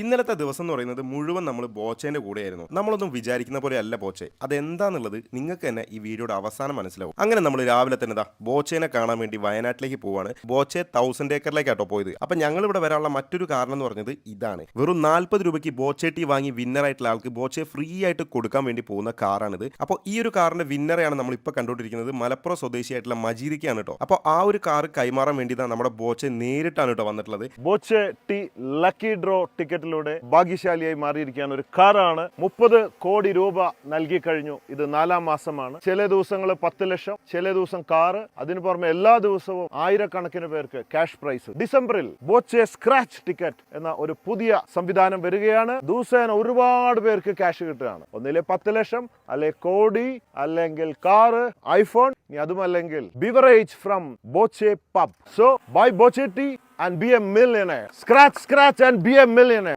ഇന്നലത്തെ ദിവസം എന്ന് പറയുന്നത് മുഴുവൻ നമ്മൾ ബോച്ചേന്റെ കൂടെയായിരുന്നു. നമ്മളൊന്നും വിചാരിക്കുന്ന പോലെ അല്ല ബോച്ചെ. അതെന്താന്നുള്ളത് നിങ്ങൾക്ക് തന്നെ ഈ വീഡിയോയുടെ അവസാനം മനസ്സിലാവും. അങ്ങനെ നമ്മൾ രാവിലെ തന്നെ ദാ ബോച്ചേനെ കാണാൻ വേണ്ടി വയനാട്ടിലേക്ക് പോവാണ്. ബോച്ചെ തൗസൻഡ് ഏക്കറിലേക്കാട്ടോ പോയത്. അപ്പൊ ഞങ്ങൾ ഇവിടെ വരാനുള്ള മറ്റൊരു കാരണം എന്ന് പറഞ്ഞത് ഇതാണ്. വെറും നാൽപ്പത് രൂപയ്ക്ക് ബോച്ചെ വാങ്ങി വിന്നർ ആയിട്ടുള്ള ആൾക്ക് ബോച്ചെ ഫ്രീ ആയിട്ട് കൊടുക്കാൻ വേണ്ടി പോകുന്ന കാറാണിത്. അപ്പോൾ ഈ ഒരു കാറിന്റെ വിന്നറെയാണ് നമ്മൾ ഇപ്പോൾ കണ്ടുകൊണ്ടിരിക്കുന്നത്. മലപ്പുറം സ്വദേശിയായിട്ടുള്ള മജീദിക്കാണ് കേട്ടോ. അപ്പോൾ ആ ഒരു കാർ കൈമാറാൻ വേണ്ടി നമ്മുടെ ബോച്ചെ നേരിട്ടാണ് കേട്ടോ വന്നിട്ടുള്ളത്. ബോച്ചെ ടി ലക്കി ഡ്രോ ടിക്കറ്റിലൂടെ ഭാഗ്യശാലിയായി മാറിയിരിക്കുകയാണ്. ഒരു കാറാണ് മുപ്പത് കോടി രൂപ നൽകി കഴിഞ്ഞു. ഇത് നാലാം മാസമാണ്. ചില ദിവസങ്ങൾ പത്ത് ലക്ഷം ചില ദിവസം കാറ്. അതിന് പുറമെ എല്ലാ ദിവസവും ആയിരക്കണക്കിന് പേർക്ക് ക്യാഷ് പ്രൈസ്. ഡിസംബറിൽ ബോച്ചെ സ്ക്രാച്ച് ടിക്കറ്റ് എന്ന ഒരു പുതിയ സംവിധാനം വരികയാണ്. ദിവസേന ഒരുപാട് പേർക്ക് ക്യാഷ് കിട്ടുകയാണ്. ഒന്നിലെ പത്ത് ലക്ഷം അല്ലെ കോടി അല്ലെങ്കിൽ കാറ് ഐഫോൺ അതുമല്ലെങ്കിൽ beverage from Boche pub. So by Boche tea and be a millionaire. Scratch scratch, and be a millionaire.